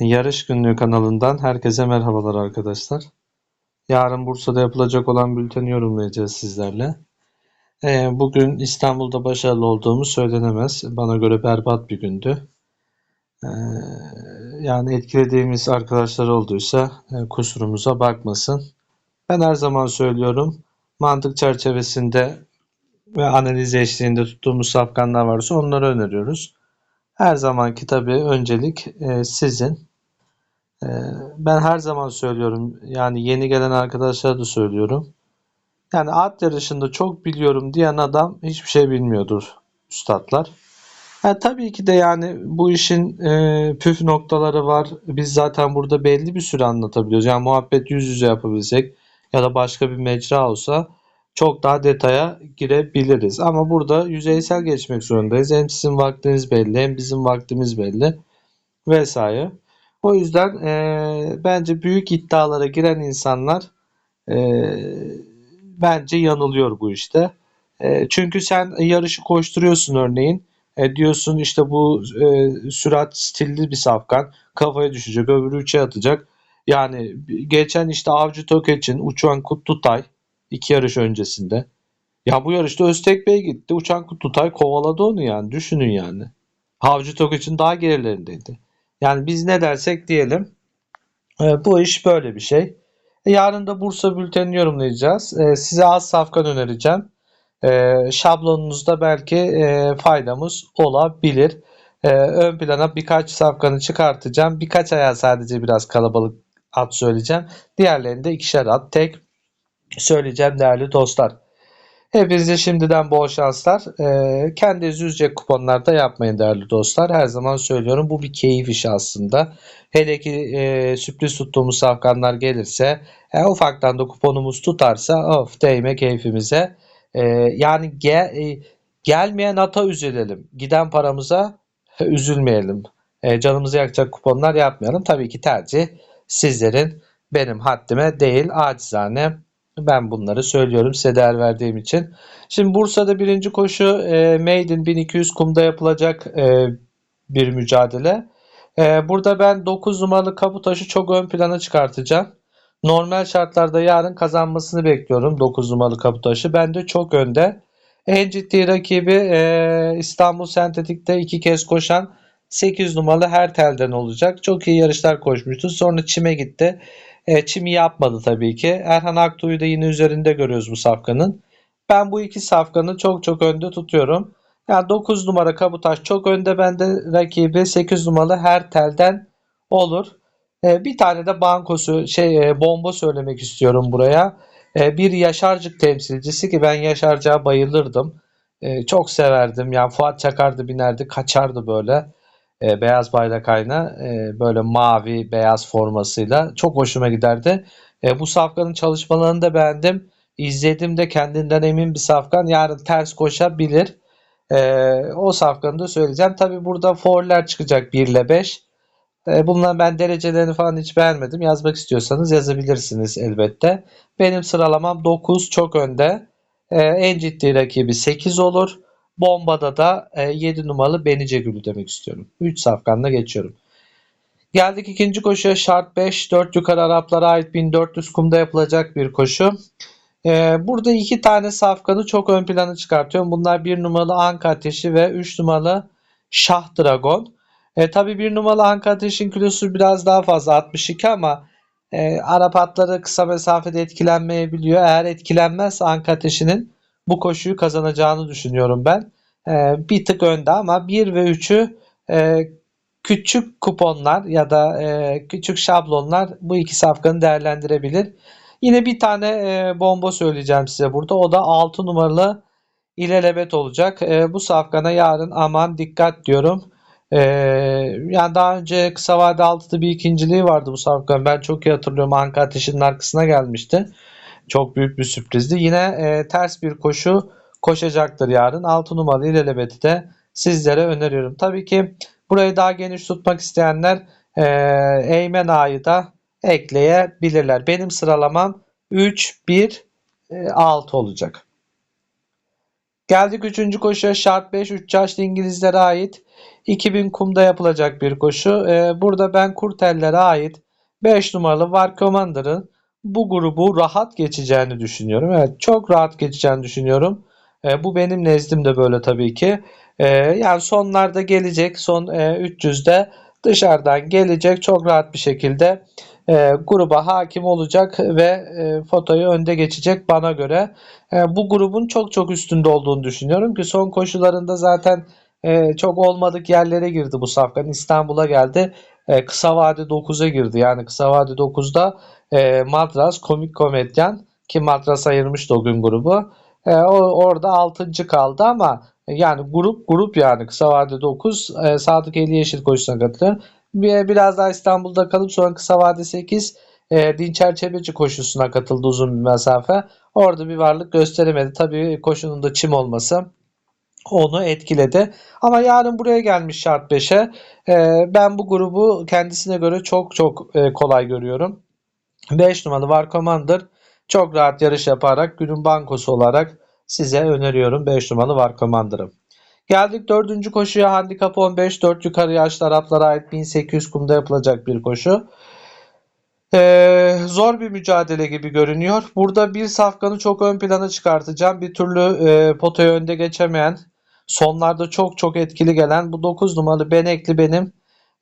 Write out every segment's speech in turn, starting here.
Yarış Günlüğü kanalından herkese merhabalar arkadaşlar. Yarın Bursa'da yapılacak olan bülteni yorumlayacağız sizlerle. Ee, bugün İstanbul'da başarılı olduğumuz söylenemez. Bana göre berbat bir gündü. Ee, yani etkilediğimiz arkadaşlar olduysa e, kusurumuza bakmasın. Ben her zaman söylüyorum mantık çerçevesinde ve analiz eşliğinde tuttuğumuz safkanlar varsa onları öneriyoruz. Her zamanki tabii öncelik e, sizin. Ee, ben her zaman söylüyorum yani yeni gelen arkadaşlara da söylüyorum. Yani at yarışında çok biliyorum diyen adam hiçbir şey bilmiyordur üstadlar. Ha, tabii ki de yani bu işin e, püf noktaları var. Biz zaten burada belli bir süre anlatabiliyoruz. Yani muhabbet yüz yüze yapabilsek ya da başka bir mecra olsa çok daha detaya girebiliriz. Ama burada yüzeysel geçmek zorundayız. Hem sizin vaktiniz belli hem bizim vaktimiz belli vesaire. O yüzden e, bence büyük iddialara giren insanlar e, bence yanılıyor bu işte. E, çünkü sen yarışı koşturuyorsun örneğin. E, diyorsun işte bu e, sürat stilli bir safkan kafaya düşecek öbürü üçe atacak. Yani geçen işte Avcı Tökeç'in Uçan Kutlutay iki yarış öncesinde. Ya bu yarışta Öztek Bey gitti. Uçan Kutlutay kovaladı onu yani. Düşünün yani. Avcı Tökeç'in daha gerilerindeydi. Yani biz ne dersek diyelim e, bu iş böyle bir şey. E, yarın da Bursa bültenini yorumlayacağız. E, size az safkan önereceğim. E, şablonunuzda belki e, faydamız olabilir. E, ön plana birkaç safkanı çıkartacağım. Birkaç ayağa sadece biraz kalabalık at söyleyeceğim. Diğerlerinde ikişer at tek söyleyeceğim değerli dostlar. Hepinize şimdiden bol şanslar. Ee, kendinizi üzecek kuponlarda yapmayın değerli dostlar. Her zaman söylüyorum bu bir keyif işi aslında. Hele ki e, sürpriz tuttuğumuz safkanlar gelirse e, ufaktan da kuponumuz tutarsa of değme keyfimize. E, yani ge, e, gelmeyen ata üzülelim. Giden paramıza üzülmeyelim. E, canımızı yakacak kuponlar yapmayalım. Tabii ki tercih sizlerin benim haddime değil acizane ben bunları söylüyorum size değer verdiğim için. Şimdi Bursa'da birinci koşu e, Maiden 1200 kumda yapılacak e, bir mücadele. E, burada ben 9 numaralı Kabutaş'ı çok ön plana çıkartacağım. Normal şartlarda yarın kazanmasını bekliyorum 9 numaralı Kabutaş'ı. Ben de çok önde. En ciddi rakibi e, İstanbul Sentetik'te iki kez koşan 8 numaralı Hertel'den olacak. Çok iyi yarışlar koşmuştu. Sonra Çim'e gitti. E, çimi yapmadı tabii ki. Erhan Aktuğ'u da yine üzerinde görüyoruz bu safkanın. Ben bu iki safkanı çok çok önde tutuyorum. Yani 9 numara Kabutaş çok önde bende rakibi 8 numaralı her telden olur. E, bir tane de bankosu şey e, bomba söylemek istiyorum buraya. E, bir Yaşarcık temsilcisi ki ben Yaşarcık'a bayılırdım. E, çok severdim. Yani Fuat Çakar'dı binerdi kaçardı böyle e, beyaz bayrak ayna e, böyle mavi beyaz formasıyla çok hoşuma giderdi. E, bu safkanın çalışmalarını da beğendim. İzledim de kendinden emin bir safkan. Yarın ters koşabilir. E, o safkanı da söyleyeceğim. Tabi burada forler çıkacak 1 ile 5. E, bunların ben derecelerini falan hiç beğenmedim. Yazmak istiyorsanız yazabilirsiniz elbette. Benim sıralamam 9 çok önde. E, en ciddi rakibi 8 olur. Bombada da e, 7 numaralı Benice Gülü demek istiyorum. 3 safkanla geçiyorum. Geldik ikinci koşuya şart 5 4 yukarı Araplara ait 1400 kumda yapılacak bir koşu. Ee, burada iki tane safkanı çok ön plana çıkartıyorum. Bunlar 1 numaralı Anka Ateşi ve 3 numaralı Şah Dragon. E, tabii 1 numaralı Anka Ateşi'nin kilosu biraz daha fazla 62 ama e, Arap atları kısa mesafede etkilenmeyebiliyor. Eğer etkilenmez Anka Ateşi'nin bu koşuyu kazanacağını düşünüyorum ben. E, bir tık önde ama 1 ve 3'ü e, küçük kuponlar ya da e, küçük şablonlar bu iki safkanı değerlendirebilir. Yine bir tane e, bomba söyleyeceğim size burada. O da 6 numaralı ilelebet olacak. E, bu safkana yarın aman dikkat diyorum. E, yani daha önce kısa vade 6'da bir ikinciliği vardı bu safkanın. Ben çok iyi hatırlıyorum. Anka Ateşi'nin arkasına gelmişti. Çok büyük bir sürprizdi. Yine e, ters bir koşu koşacaktır yarın. 6 numaralı ilelebeti de sizlere öneriyorum. Tabii ki burayı daha geniş tutmak isteyenler e, Eymen Ağa'yı da ekleyebilirler. Benim sıralamam 3, 1, e, 6 olacak. Geldik 3. koşuya şart 5 3 yaşlı İngilizlere ait 2000 kumda yapılacak bir koşu. Ee, burada ben Kurtellere ait 5 numaralı Var Commander'ın bu grubu rahat geçeceğini düşünüyorum. Evet çok rahat geçeceğini düşünüyorum. Ee, bu benim nezdimde böyle tabii ki. Ee, yani sonlarda gelecek. Son e, 300'de dışarıdan gelecek. Çok rahat bir şekilde e, gruba hakim olacak ve e, fotoyu önde geçecek bana göre. E, bu grubun çok çok üstünde olduğunu düşünüyorum ki son koşularında zaten e, çok olmadık yerlere girdi bu safkan. İstanbul'a geldi. E, kısa vade 9'a girdi. Yani kısa vade 9'da e, Madras komik komedyen ki Madras ayırmıştı o gün grubu. E, o, orada 6. kaldı ama yani grup grup yani kısa vade 9 e, Sadık Eli Yeşil koşusuna katılıyor. Bir, biraz daha İstanbul'da kalıp sonra kısa vade 8 e, Dinçer Çebeci koşusuna katıldı uzun bir mesafe. Orada bir varlık gösteremedi. Tabii koşunun da çim olması onu etkiledi. Ama yarın buraya gelmiş şart 5'e. E, ben bu grubu kendisine göre çok çok e, kolay görüyorum. 5 numaralı Var Commander çok rahat yarış yaparak günün bankosu olarak size öneriyorum 5 numaralı Var Commander'ı. Geldik dördüncü koşuya handikap 15 4 yukarı yaşlı Araplara ait 1800 kumda yapılacak bir koşu. Ee, zor bir mücadele gibi görünüyor. Burada bir safkanı çok ön plana çıkartacağım. Bir türlü e, potaya önde geçemeyen, sonlarda çok çok etkili gelen bu 9 numaralı Benekli benim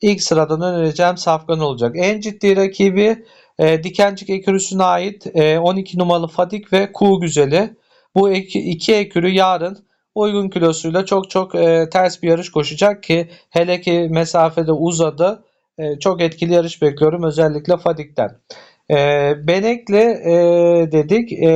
ilk sıradan önereceğim safkan olacak. En ciddi rakibi e, Dikencik ekürüsüne ait e, 12 numaralı Fadik ve Kuğu Güzeli. Bu iki, iki ekürü yarın uygun kilosuyla çok çok e, ters bir yarış koşacak ki hele ki mesafede uzadı. E, çok etkili yarış bekliyorum özellikle Fadik'ten. E, Benekli e, dedik, e,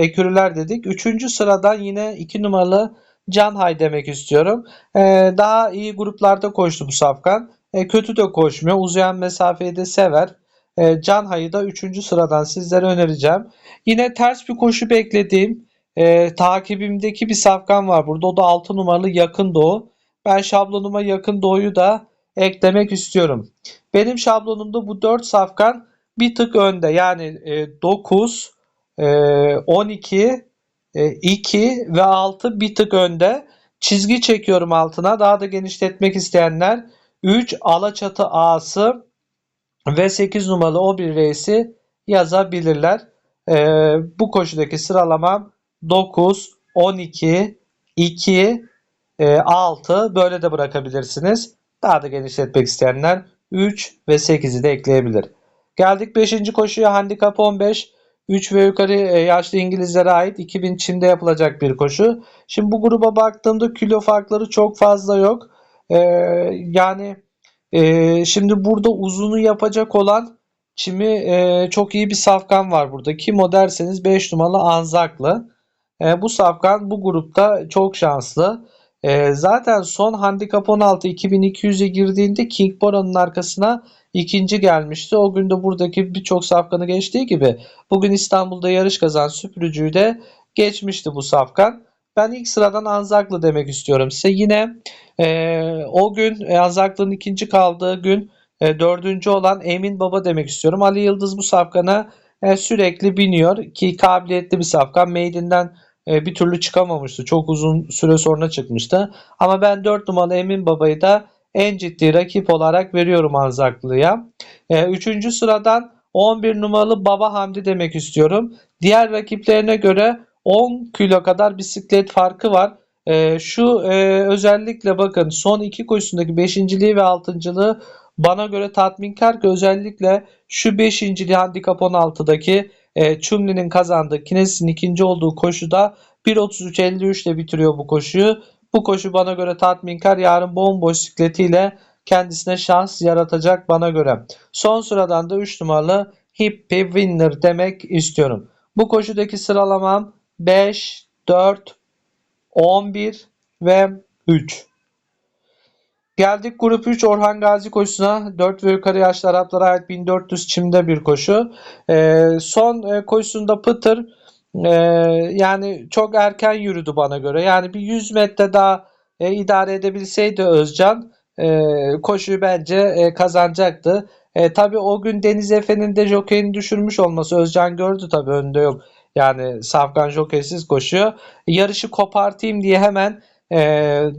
Ekürüler dedik. Üçüncü sıradan yine iki numaralı Canhay demek istiyorum. E, daha iyi gruplarda koştu bu safkan. E, kötü de koşmuyor. Uzayan mesafeyi de sever. E, Canhay'ı da üçüncü sıradan sizlere önereceğim. Yine ters bir koşu beklediğim e, takibimdeki bir safkan var burada. O da 6 numaralı Yakın Doğu. Ben şablonuma Yakın Doğu'yu da eklemek istiyorum. Benim şablonumda bu 4 safkan bir tık önde. Yani e, 9, e, 12, e, 2 ve 6 bir tık önde. Çizgi çekiyorum altına. Daha da genişletmek isteyenler 3 Alaçatı A'sı ve 8 numaralı o bir reisi yazabilirler. E, bu koşudaki sıralamam 9, 12, 2, e, 6 böyle de bırakabilirsiniz. Daha da genişletmek isteyenler 3 ve 8'i de ekleyebilir. Geldik 5. koşuya handikap 15. 3 ve yukarı e, yaşlı İngilizlere ait 2000 Çin'de yapılacak bir koşu. Şimdi bu gruba baktığımda kilo farkları çok fazla yok. Ee, yani e, şimdi burada uzunu yapacak olan çimi e, çok iyi bir safkan var burada. Kim o derseniz 5 numaralı Anzaklı. E, bu safkan bu grupta çok şanslı. E, zaten son handikap 16 2200'e girdiğinde King Bora'nın arkasına ikinci gelmişti. O gün de buradaki birçok safkanı geçtiği gibi bugün İstanbul'da yarış kazan süpürücüyü de geçmişti bu safkan. Ben ilk sıradan Anzaklı demek istiyorum size. Yine e, o gün e, Anzaklı'nın ikinci kaldığı gün e, dördüncü olan Emin Baba demek istiyorum. Ali Yıldız bu safkana e, sürekli biniyor ki kabiliyetli bir safkan. Maiden'den e, bir türlü çıkamamıştı. Çok uzun süre sonra çıkmıştı. Ama ben 4 numaralı Emin Baba'yı da en ciddi rakip olarak veriyorum Anzaklı'ya. E, üçüncü sıradan 11 numaralı Baba Hamdi demek istiyorum. Diğer rakiplerine göre 10 kilo kadar bisiklet farkı var. E, şu e, özellikle bakın son iki koşusundaki beşinciliği ve altıncılığı bana göre tatminkar ki özellikle şu beşinciliği handikap 16'daki e, Chumli'nin kazandığı Kinesis'in ikinci olduğu koşuda 1.33.53 ile bitiriyor bu koşuyu. Bu koşu bana göre tatminkar. Yarın bomboş bisikletiyle kendisine şans yaratacak bana göre. Son sıradan da 3 numaralı Hippie Winner demek istiyorum. Bu koşudaki sıralamam 5, 4, 11 ve 3. Geldik grup 3 Orhan Gazi koşusuna. 4 ve yukarı yaşlı Araplara ait 1400 çimde bir koşu. Ee, son e, koşusunda Pıtır e, yani çok erken yürüdü bana göre. Yani bir 100 metre daha e, idare edebilseydi Özcan e, koşuyu bence e, kazanacaktı. E, tabii o gün Deniz Efe'nin de jokeyini düşürmüş olması Özcan gördü tabii önde yok. Yani Safkan jokeysiz koşuyor. Yarışı kopartayım diye hemen e,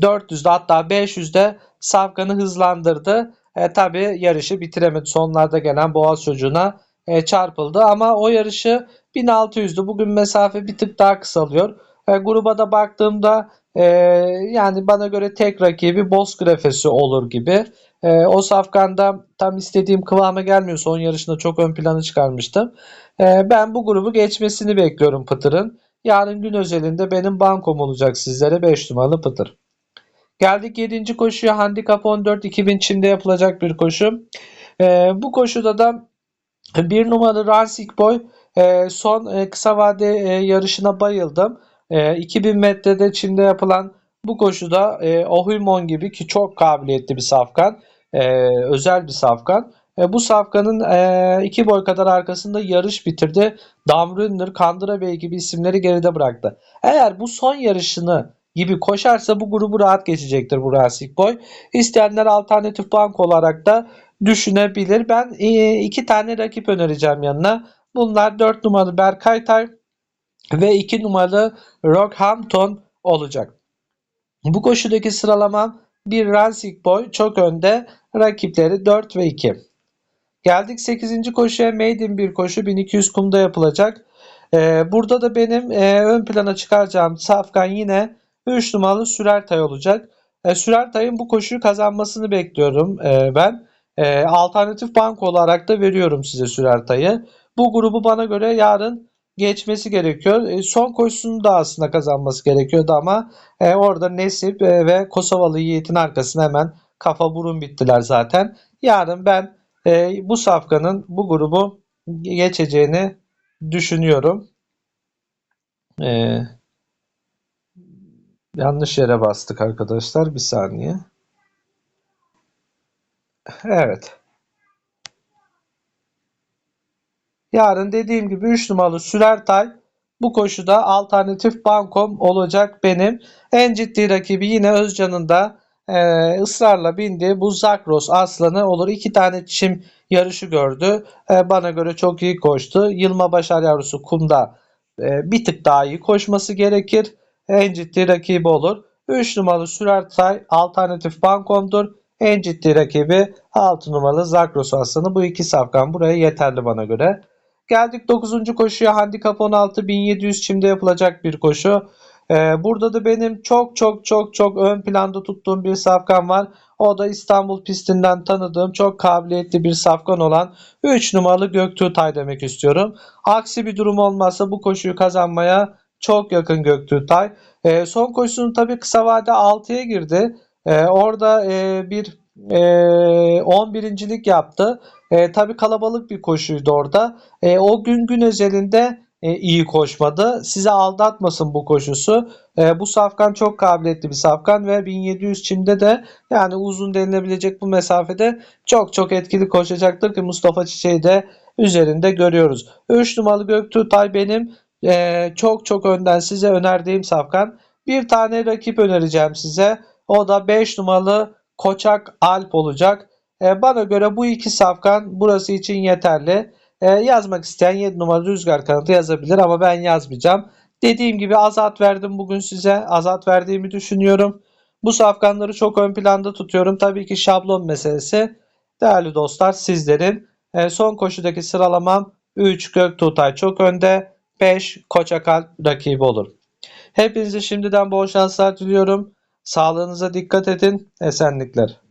400'de hatta 500'de Safkan'ı hızlandırdı. E, tabii yarışı bitiremedi. Sonlarda gelen Boğaz çocuğuna e, çarpıldı ama o yarışı 1600'dü. Bugün mesafe bir tık daha kısalıyor. E, gruba da baktığımda e, yani bana göre tek rakibi Bozkırefesi olur gibi. E, o safkanda tam istediğim kıvama gelmiyor. Son yarışında çok ön plana çıkarmıştım. E, ben bu grubu geçmesini bekliyorum Pıtır'ın. Yarın gün özelinde benim bankom olacak sizlere 5 numaralı Pıtır. Geldik 7. koşuya handikap 14 2000 Çim'de yapılacak bir koşu. E, bu koşuda da bir numaralı Ransik Boy e, son e, kısa vade e, yarışına bayıldım. E, 2000 metrede Çim'de yapılan bu koşuda e, Ohulmon gibi ki çok kabiliyetli bir safkan, e, özel bir safkan. E, bu safkanın e, iki boy kadar arkasında yarış bitirdi. Damrunner, Kandıra Bey gibi isimleri geride bıraktı. Eğer bu son yarışını gibi koşarsa bu grubu rahat geçecektir bu Ransik Boy. İsteyenler alternatif bank olarak da düşünebilir. Ben e, iki tane rakip önereceğim yanına. Bunlar 4 numaralı Berkay Tay ve 2 numaralı Rockhampton olacak. Bu koşudaki sıralamam bir Ransik Boy çok önde. Rakipleri 4 ve 2. Geldik 8. koşuya Maiden bir koşu 1200 kumda yapılacak. Ee, burada da benim e, ön plana çıkaracağım Safkan yine 3 numaralı Sürertay olacak. E, Sürertay'ın bu koşuyu kazanmasını bekliyorum e, ben. E, alternatif bank olarak da veriyorum size Sürertay'ı. Bu grubu bana göre yarın geçmesi gerekiyor. E, son koşusunu da aslında kazanması gerekiyordu ama e, orada Nesip e, ve Kosovalı Yiğit'in arkasına hemen kafa burun bittiler zaten. Yarın ben e, bu safkanın bu grubu geçeceğini düşünüyorum. E, yanlış yere bastık arkadaşlar. Bir saniye. Evet. Yarın dediğim gibi 3 numaralı Sürertay bu koşuda alternatif bankom olacak benim. En ciddi rakibi yine Özcan'ın da e, ısrarla bindiği bu Zakros Aslanı olur. İki tane çim yarışı gördü. E, bana göre çok iyi koştu. Yılma Başar yavrusu kumda e, bir tık daha iyi koşması gerekir. En ciddi rakibi olur. 3 numaralı Sürertay alternatif bankomdur. En ciddi rakibi 6 numaralı Zakros Aslanı. Bu iki safkan buraya yeterli bana göre. Geldik 9. koşuya handikap 16 1700 çimde yapılacak bir koşu. Ee, burada da benim çok çok çok çok ön planda tuttuğum bir safkan var. O da İstanbul pistinden tanıdığım çok kabiliyetli bir safkan olan 3 numaralı Göktuğtay demek istiyorum. Aksi bir durum olmazsa bu koşuyu kazanmaya çok yakın Göktuğtay. Ee, son koşusunu tabii kısa vade 6'ya girdi. Ee, orada e, bir e, 11.lik yaptı. E, tabii kalabalık bir koşuydu orada. E, o gün gün özelinde e, iyi koşmadı. Size aldatmasın bu koşusu. E, bu safkan çok kabiliyetli bir safkan ve 1700 çimde de yani uzun denilebilecek bu mesafede çok çok etkili koşacaktır ki Mustafa Çiçek'i de üzerinde görüyoruz. 3 numaralı Göktuğ benim e, çok çok önden size önerdiğim safkan. Bir tane rakip önereceğim size. O da 5 numaralı Koçak Alp olacak. E, bana göre bu iki safkan burası için yeterli. E, yazmak isteyen 7 numaralı rüzgar kanadı yazabilir ama ben yazmayacağım. Dediğim gibi azat verdim bugün size. Azat verdiğimi düşünüyorum. Bu safkanları çok ön planda tutuyorum. Tabii ki şablon meselesi. Değerli dostlar sizlerin e, son koşudaki sıralamam 3 Göktuğtay çok önde. 5 Koçakal rakibi olur. Hepinize şimdiden bol şanslar diliyorum. Sağlığınıza dikkat edin. Esenlikler.